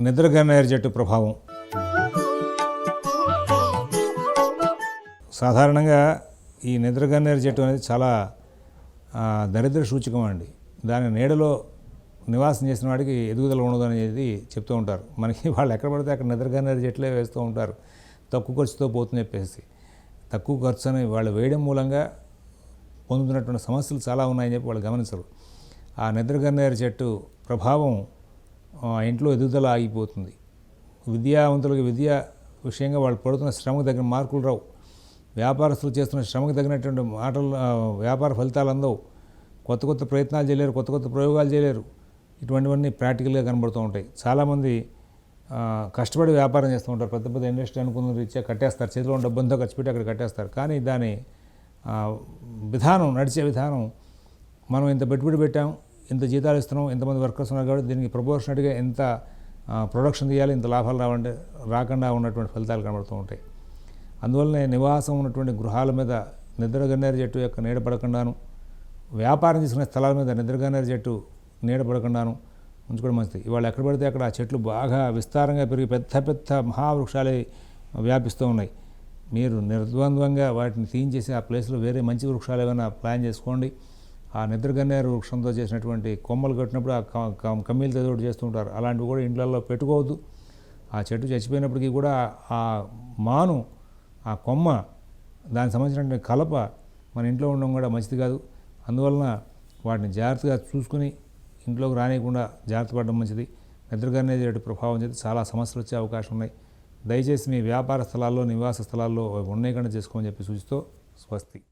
నిద్రగన్నేరు చెట్టు ప్రభావం. సాధారణంగా ఈ నిద్రగన్నేరు చెట్టు అనేది చాలా దరిద్ర సూచకం అండి. దాని నీడలో నివాసం చేసిన వాడికి ఎదుగుదల ఉండదు అనేది చెప్తూ ఉంటారు. మనకి వాళ్ళు ఎక్కడ పడితే అక్కడ నిద్రగన్నేరు చెట్లే వేస్తూ ఉంటారు. తక్కువ ఖర్చుతో పోతుంది చెప్పేసి. తక్కువ ఖర్చు అని వాళ్ళు వేయడం మూలంగా పొందుతున్నటువంటి సమస్యలు చాలా ఉన్నాయని చెప్పి వాళ్ళు గమనించరు. ఆ నిద్రగన్నేరు చెట్టు ప్రభావం ఇంట్లో ఎదుగుదల ఆగిపోతుంది. విద్యావంతులకు విద్య విషయంగా వాళ్ళు పడుతున్న శ్రమకు తగిన మార్కులు రావు. వ్యాపారస్తులు చేస్తున్న శ్రమకు తగినటువంటి మాటలు వ్యాపార ఫలితాలు అందవు. కొత్త కొత్త ప్రయత్నాలు చేయలేరు కొత్త కొత్త ప్రయోగాలు చేయలేరు. ఇటువంటివన్నీ ప్రాక్టికల్గా కనబడుతూ ఉంటాయి. చాలామంది కష్టపడి వ్యాపారం చేస్తూ ఉంటారు. పెద్ద పెద్ద ఇండస్ట్రీ అనుకున్న రీత్యా కట్టేస్తారు. చేతిలో ఉన్న డబ్బంతా ఖర్చు పెట్టి అక్కడ కట్టేస్తారు. కానీ దాని విధానం నడిచే విధానం మనం ఇంత పెట్టుబడి పెట్టాం ఇంత జీతాలు ఇస్తున్నాం ఇంతమంది వర్కర్స్ ఉన్నారు కాబట్టి దీనికి ప్రపోర్షనట్గా ఎంత ప్రొడక్షన్ తీయాలి ఇంత లాభాలు రావండి రాకుండా ఉన్నటువంటి ఫలితాలు కనబడుతూ ఉంటాయి. అందువల్లనే నివాసం ఉన్నటువంటి గృహాల మీద నిద్రగన్నేరు చెట్టు యొక్క నీడ పడకుండాను వ్యాపారం చేసుకునే స్థలాల మీద నిద్రగన్నేరు చెట్టు నీడ పడకుండాను ఉంచుకోవడం మంచిది. ఇవాళ ఎక్కడ పడితే అక్కడ ఆ చెట్లు బాగా విస్తారంగా పెరిగి పెద్ద పెద్ద మహావృక్షాలే వ్యాపిస్తూ ఉన్నాయి. మీరు నిర్ద్వంద్వంగా వాటిని తీయించేసి ఆ ప్లేస్లో వేరే మంచి వృక్షాలు ఏమైనా ప్లాన్ చేసుకోండి. ఆ నిద్రగన్నేరు వృక్షంతో చేసినటువంటి కొమ్మలు కట్టినప్పుడు ఆ క- క- కమ్మీలతో అలాంటివి కూడా ఇండ్లలో పెట్టుకోవద్దు. ఆ చెట్టు చచ్చిపోయినప్పటికీ కూడా ఆ మాను ఆ కొమ్మ దానికి సంబంధించినటువంటి కలప మన ఇంట్లో ఉండడం కూడా మంచిది కాదు. అందువలన వాటిని జాగ్రత్తగా చూసుకుని ఇంట్లోకి రానియకుండా జాగ్రత్త పడడం మంచిది. నిద్రగన్నేరు ప్రభావం చేతి చాలా సమస్యలు వచ్చే అవకాశం ఉన్నాయి. దయచేసి మీ వ్యాపార స్థలాల్లో నివాస స్థలాల్లో ఉండేకుండా చేసుకోమని చెప్పి సూచిస్తూ స్వస్తి.